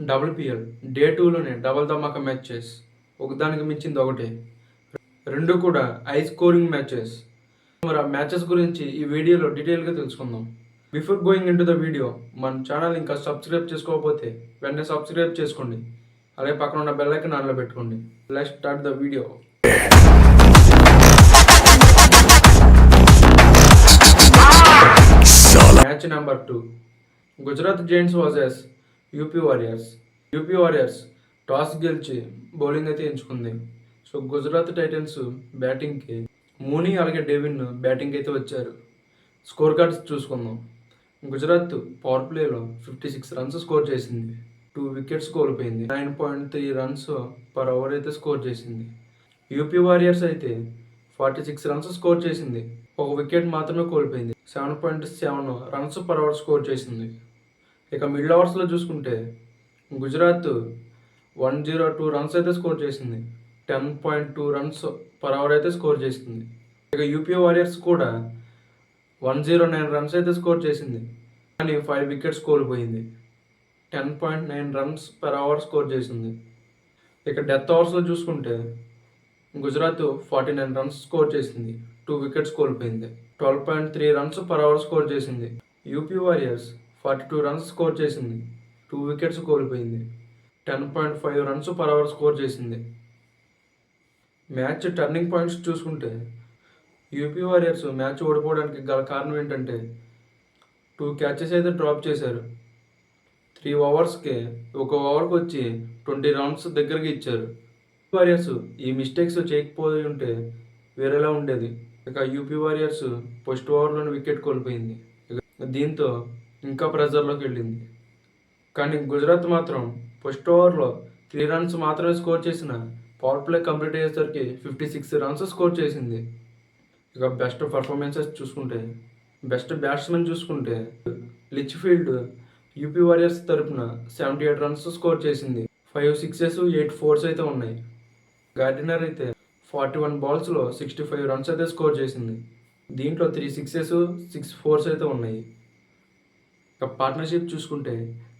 WPL day టూలోనే double ధమాకా matches ఒకదానికి మించింది ఒకటే. రెండు కూడా హై స్కోరింగ్ మ్యాచెస్. మరి ఆ మ్యాచెస్ గురించి ఈ వీడియోలో డీటెయిల్గా తెలుసుకుందాం. Before going into the video మన ఛానల్ ఇంకా సబ్స్క్రైబ్ చేసుకోకపోతే వెంటనే సబ్స్క్రైబ్ చేసుకోండి. అలాగే పక్కన ఉన్న బెల్ ఐకన్ ఆన్లో పెట్టుకోండి. Let start the video. Match number two. Gujarat giants versus UP warriors. UP warriors toss గెలిచి బౌలింగ్ అయితే ఎంచుకుంది. సో గుజరాత్ టైటన్స్ బ్యాటింగ్కి మూని అలాగే డేవిన్ బ్యాటింగ్ అయితే వచ్చారు. స్కోర్ కార్డ్స్ చూసుకుందాం. గుజరాత్ పవర్ ప్లేలో ఫిఫ్టీ సిక్స్ రన్స్ స్కోర్ చేసింది. టూ వికెట్స్ కోల్పోయింది. Nine point three runs per over అయితే స్కోర్ చేసింది. యూపీ వారియర్స్ అయితే ఫార్టీ సిక్స్ రన్స్ స్కోర్ చేసింది. ఒక వికెట్ మాత్రమే కోల్పోయింది. Seven point seven runs per over score చేసింది. ఇక మిడిల్ ఓవర్స్లో చూసుకుంటే Gujarat one zero two runs అయితే స్కోర్ చేసింది. Ten point two runs per over అయితే స్కోర్ చేసింది. ఇక యూపీ వారియర్స్ కూడా వన్ జీరో నైన్ రన్స్ అయితే స్కోర్ చేసింది. కానీ ఫైవ్ వికెట్స్ కోల్పోయింది. Ten point nine runs per over score చేసింది. ఇక డెత్ ఓవర్స్లో చూసుకుంటే Gujarat forty nine runs score చేసింది. టూ వికెట్స్ కోల్పోయింది. Twelve point three runs per over score చేసింది. UP warriors forty two runs score చేసింది. టూ వికెట్స్ కోల్పోయింది. Ten point five runs per over score చేసింది. మ్యాచ్ టర్నింగ్ పాయింట్స్ చూసుకుంటే UP warriors match ఓడిపోవడానికి గల కారణం ఏంటంటే టూ క్యాచెస్ అయితే డ్రాప్ చేశారు. త్రీ ఓవర్స్కి ఒక ఓవర్కి వచ్చి ట్వంటీ రన్స్ దగ్గరకి ఇచ్చారు. వారియర్స్ ఈ మిస్టేక్స్ చేయకపోయి ఉంటే వేరేలా ఉండేది. ఇక యూపీ వారియర్స్ ఫస్ట్ ఓవర్లోనే వికెట్ కోల్పోయింది. దీంతో ఇంకా ప్రెజర్లోకి వెళ్ళింది. కానీ గుజరాత్ మాత్రం ఫస్ట్ ఓవర్లో త్రీ రన్స్ మాత్రమే స్కోర్ చేసిన పవర్ ప్లే కంప్లీట్ అయ్యేసరికి ఫిఫ్టీ సిక్స్ రన్స్ స్కోర్ చేసింది. ఇక బెస్ట్ పర్ఫార్మెన్సెస్ చూసుకుంటే బెస్ట్ బ్యాట్స్మెన్ చూసుకుంటే లిచ్ ఫీల్డ్ యూపీ వారియర్స్ తరపున సెవెంటీ ఎయిట్ రన్స్ స్కోర్ చేసింది. ఫైవ్ సిక్సెస్ ఎయిట్ ఫోర్స్ అయితే ఉన్నాయి. గార్డినర్ అయితే ఫార్టీ వన్ బాల్స్లో సిక్స్టీ ఫైవ్ రన్స్ అయితే స్కోర్ చేసింది. దీంట్లో త్రీ సిక్సెస్ సిక్స్ ఫోర్స్ అయితే ఉన్నాయి. ఇక పార్ట్నర్షిప్ చూసుకుంటే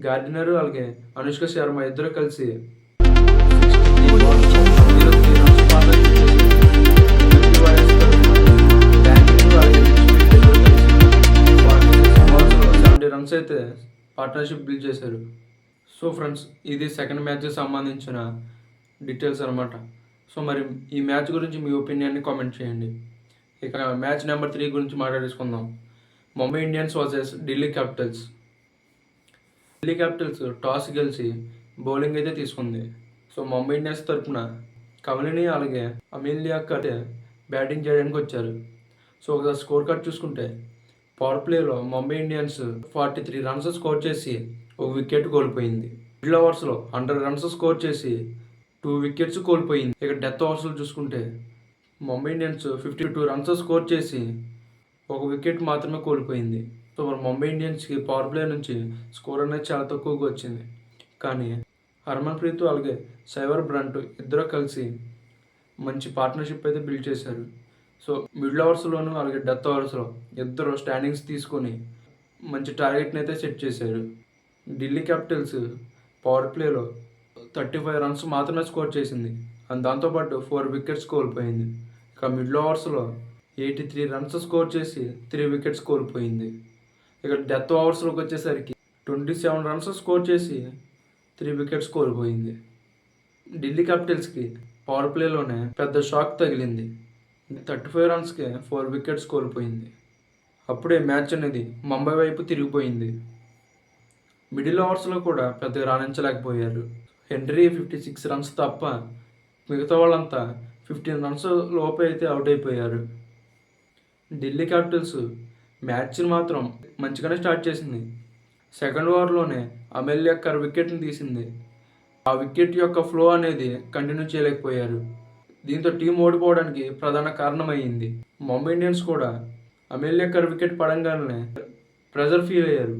గార్డినర్ అలాగే అనుష్క శర్మ ఇద్దరు కలిసి రన్స్ అయితే పార్ట్నర్షిప్ బిల్డ్ చేశారు. సో ఫ్రెండ్స్ ఇది సెకండ్ మ్యాచ్కి సంబంధించిన డీటెయిల్స్ అనమాట సో మరి ఈ మ్యాచ్ గురించి మీ ఒపీనియన్ని కామెంట్ చేయండి. ఇక మ్యాచ్ నెంబర్ త్రీ గురించి మాట్లాడేసుకుందాం. Mumbai Indians versus Delhi Capitals. Delhi Capitals toss గెలిచి బౌలింగ్ అయితే తీసుకుంది. సో ముంబై ఇండియన్స్ తరపున కమలిని అలాగే అమీలియా కటే బ్యాటింగ్ చేయడానికి వచ్చారు. సో ఒకసారి స్కోర్ కార్డ్ చూసుకుంటే పవర్ ప్లేలో Mumbai Indians forty three runs score చేసి ఒక వికెట్ కోల్పోయింది. మిడిల్ ఓవర్స్లో హండ్రెడ్ రన్స్ స్కోర్ చేసి టూ వికెట్స్ కోల్పోయింది. ఇక డెత్ ఓవర్స్లో చూసుకుంటే Mumbai Indians fifty two runs score చేసి ఒక వికెట్ మాత్రమే కోల్పోయింది. సో మన ముంబై ఇండియన్స్కి పవర్ ప్లే నుంచి స్కోర్ అనేది చాలా తక్కువగా వచ్చింది. కానీ హర్మన్ ప్రీత్ అలాగే సైవర్ బ్రంట్ ఇద్దరు కలిసి మంచి పార్ట్నర్షిప్ అయితే బిల్డ్ చేశారు. సో మిడిల్ అవర్స్లోను అలాగే డెత్ అవర్స్లో ఇద్దరు స్టాండింగ్స్ తీసుకొని మంచి టార్గెట్ని అయితే సెట్ చేశారు. ఢిల్లీ క్యాపిటల్స్ పవర్ ప్లేలో థర్టీ ఫైవ్ రన్స్ మాత్రమే స్కోర్ చేసింది. అండ్ దాంతోపాటు ఫోర్ వికెట్స్ కోల్పోయింది. ఇక మిడిల్ ఓవర్స్లో ఎయిటీ త్రీ రన్స్ స్కోర్ చేసి త్రీ వికెట్స్ కోల్పోయింది ఇక డెత్ ఓవర్స్లోకి వచ్చేసరికి ట్వంటీ సెవెన్ రన్స్ స్కోర్ చేసి త్రీ వికెట్స్ కోల్పోయింది ఢిల్లీ క్యాపిటల్స్కి పవర్ ప్లేలోనే పెద్ద షాక్ తగిలింది. థర్టీ ఫైవ్ రన్స్కి ఫోర్ వికెట్స్ కోల్పోయింది అప్పుడే మ్యాచ్ అనేది ముంబై వైపు తిరిగిపోయింది. మిడిల్ ఓవర్స్లో కూడా పెద్దగా రాణించలేకపోయారు. హెన్రీ ఫిఫ్టీ సిక్స్ రన్స్ తప్ప మిగతా వాళ్ళంతా ఫిఫ్టీన్ రన్స్ లోపే అయితే అవుట్ అయిపోయారు. ఢిల్లీ క్యాపిటల్స్ మ్యాచ్ని మాత్రం మంచిగానే స్టార్ట్ చేసింది. సెకండ్ ఓవర్లోనే అమెల్ కర్ వికెట్ని తీసింది. ఆ వికెట్ యొక్క ఫ్లో అనేది కంటిన్యూ చేయలేకపోయారు. దీంతో టీం ఓడిపోవడానికి ప్రధాన కారణమైంది ముంబై ఇండియన్స్ కూడా అమెల్ కర్ వికెట్ పడంగానే ప్రెజర్ ఫీల్ అయ్యారు.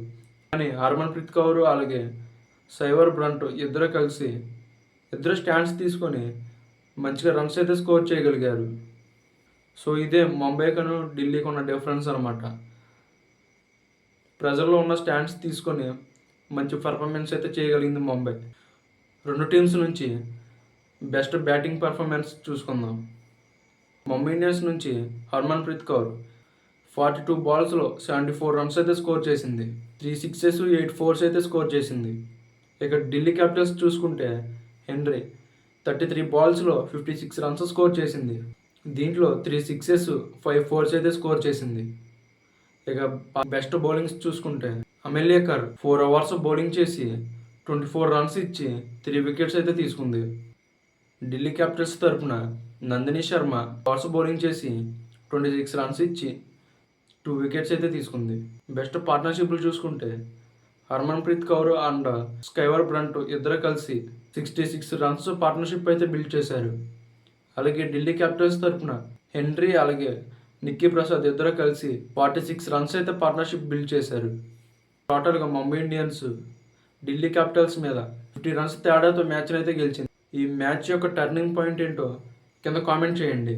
కానీ హర్మన్ ప్రీత్ కౌర్ అలాగే సైవర్ బ్రంట్ ఇద్దరు కలిసి ఇద్దరు స్టాండ్స్ తీసుకొని మంచిగా రన్స్ అయితే స్కోర్ చేయగలిగారు. సో ఇదే ముంబైకను ఢిల్లీకి ఉన్న డిఫరెన్స్ అనమాట ప్రజల్లో ఉన్న స్టాండ్స్ తీసుకొని మంచి పర్ఫార్మెన్స్ అయితే చేయగలిగింది ముంబై. రెండు టీమ్స్ నుంచి బెస్ట్ బ్యాటింగ్ పర్ఫార్మెన్స్ చూసుకుందాం. ముంబై ఇండియన్స్ నుంచి Harmanpreet Kaur forty two బాల్స్లో సెవెంటీ ఫోర్ రన్స్ అయితే స్కోర్ చేసింది. త్రీ సిక్సెస్ ఎయిట్ ఫోర్స్ అయితే స్కోర్ చేసింది. ఇక ఢిల్లీ క్యాపిటల్స్ చూసుకుంటే హెన్రీ థర్టీ త్రీ బాల్స్లో ఫిఫ్టీ సిక్స్ రన్స్ స్కోర్ చేసింది. దీంట్లో త్రీ సిక్సెస్ ఫైవ్ ఫోర్స్ అయితే స్కోర్ చేసింది. ఇక బెస్ట్ బౌలింగ్స్ చూసుకుంటే Amelia Kerr four overs bowling చేసి ట్వంటీ ఫోర్ రన్స్ ఇచ్చి త్రీ వికెట్స్ అయితే తీసుకుంది. ఢిల్లీ క్యాపిటల్స్ తరపున నందిని శర్మ అవర్స్ బౌలింగ్ చేసి ట్వంటీ సిక్స్ రన్స్ ఇచ్చి టూ వికెట్స్ అయితే తీసుకుంది. బెస్ట్ పార్ట్నర్షిప్లు చూసుకుంటే Harmanpreet Kaur and Sciver Brunt ఇద్దరు కలిసి సిక్స్టీ సిక్స్ రన్స్ పార్ట్నర్షిప్ అయితే బిల్డ్ చేశారు. అలాగే ఢిల్లీ క్యాపిటల్స్ తరపున హెన్రీ అలాగే నిక్కీ ప్రసాద్ ఇద్దరు కలిసి ఫార్టీ సిక్స్ రన్స్ అయితే పార్ట్నర్షిప్ బిల్డ్ చేశారు. టోటల్గా ముంబై ఇండియన్స్ ఢిల్లీ క్యాపిటల్స్ మీద ఫిఫ్టీ రన్స్ తేడాతో మ్యాచ్ అయితే గెలిచింది. ఈ మ్యాచ్ యొక్క టర్నింగ్ పాయింట్ ఏంటో కింద కామెంట్ చేయండి.